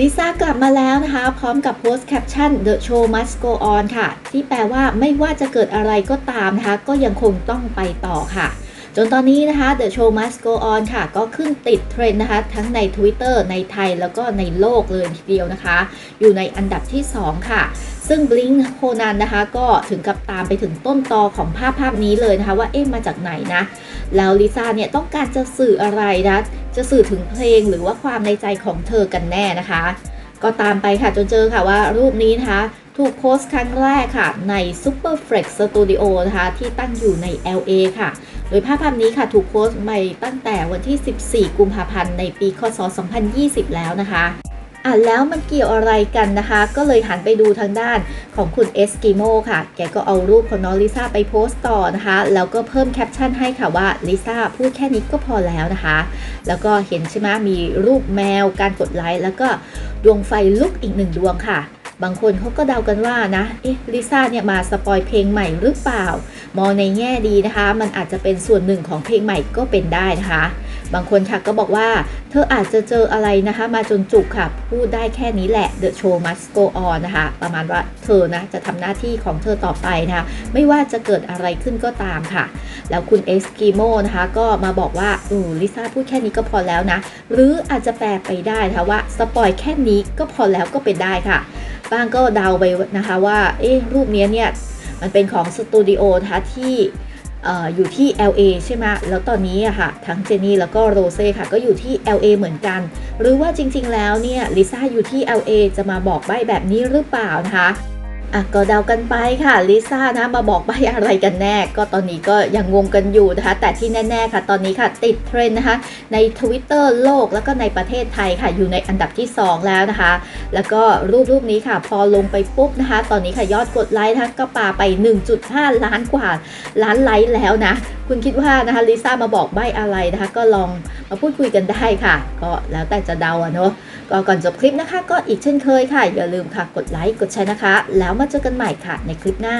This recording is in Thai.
ลิซ่ากลับมาแล้วนะคะ พร้อมกับโพสต์แคปชั่น The show must go on ค่ะ ที่แปลว่าไม่ว่าจะเกิดอะไรก็ตามนะคะ ก็ยังคงต้องไปต่อค่ะ จนตอนนี้นะคะ The show must go on ค่ะ ก็ขึ้นติดเทรนด์นะคะ ทั้งใน Twitter ในไทยแล้วก็ในโลกเลยทีเดียวนะคะ อยู่ในอันดับที่ 2 ค่ะ ซึ่ง Blink โคนันนะคะ ก็ถึงกับตามไปถึงต้นตอของภาพภาพนี้เลยนะคะ ว่าเอ๊ะมาจากไหนนะ แล้วลิซ่าเนี่ยต้องการจะสื่ออะไรนะ จะสื่อถึงเพลงหรือว่าความในใจของเธอกันแน่นะคะ ก็ตามไปค่ะจนเจอค่ะว่ารูปนี้นะคะถูกโพสต์ครั้งแรกค่ะ ใน Super Flex Studio นะคะ ที่ตั้งอยู่ใน LA ค่ะ โดยภาพภาพนี้ค่ะถูกโพสต์ใหม่ตั้งแต่วันที่ 14 กุมภาพันธ์ในปีคศ 2020 แล้วนะคะ อะแล้วมันเกี่ยวอะไรกันนะคะ ก็เลยหันไปดูทางด้านของคุณเอสกิโมค่ะ แกก็เอารูปของน้องลิซ่าไปโพสต์ต่อนะคะ แล้วก็เพิ่มแคปชั่นให้ค่ะว่าลิซ่าพูดแค่นี้ก็พอแล้วนะคะ แล้วก็เห็นใช่ไหมมีรูปแมวการกดไลค์แล้วก็ดวงไฟลุกอีกหนึ่งดวงค่ะ บางคนเขาก็เดากันว่านะ เอ๊ะ ลิซ่าเนี่ยมาสปอยเพลงใหม่หรือเปล่า มองในแง่ดีนะคะ มันอาจจะเป็นส่วนหนึ่งของเพลงใหม่ก็เป็นได้นะคะ บางคนค่ะก็บอกว่า เธออาจจะเจออะไรนะคะ มาจนจุกค่ะ พูดได้แค่นี้แหละ The show must go on นะคะ ประมาณว่าเธอนะจะทำหน้าที่ของเธอต่อไปนะคะ ไม่ว่าจะเกิดอะไรขึ้นก็ตามค่ะ แล้วคุณเอสกิโมนะคะ ก็มาบอกว่าอือลิซ่าพูดแค่นี้ก็พอแล้วนะ หรืออาจจะแปลไปได้นะคะว่าสปอยแค่นี้ก็พอแล้วก็เป็นได้ค่ะ บ้างก็เดาไปนะคะว่าเอ๊ะรูปเนี้ยเนี่ยมันเป็นของสตูดิโอนะคะที่อยู่ที่ LA ใช่ไหมแล้วตอนนี้อะค่ะ ทั้งเจนนี่แล้วก็โรเซ่ค่ะ ก็อยู่ที่ LA เหมือนกัน หรือว่าจริงๆ แล้วเนี่ยลิซ่าอยู่ที่ LA จะมาบอกใบแบบนี้หรือเปล่านะคะ อะก็เดากันไปค่ะลิซ่านะมาบอกใบอะไรกันแน่ ก็ตอนนี้ก็ยังงงกันอยู่นะคะ แต่ที่แน่ ๆค่ะ ตอนนี้ค่ะติดเทรนด์นะคะ ใน Twitter โลกแล้วก็ในประเทศไทยค่ะ อยู่ในอันดับที่ 2 แล้วนะคะ แล้วก็รูปรูปนี้ค่ะ พอลงไปปุ๊บนะคะ ตอนนี้ค่ะยอดกดไลค์นะคะก็ปาไป 1.5 ล้านกว่าล้านไลค์แล้วนะ คุณคิดว่านะคะลิซ่ามาบอกใบอะไรนะคะ ก็ลองมาพูดคุยกันได้ค่ะ ก็แล้วแต่จะเดาอะเนาะก็ก่อนจบคลิปนะคะ ก็อีกเช่นเคยค่ะ อย่าลืมค่ะกดไลค์กดแชร์นะคะ แล้วมาเจอกันใหม่ค่ะในคลิปหน้า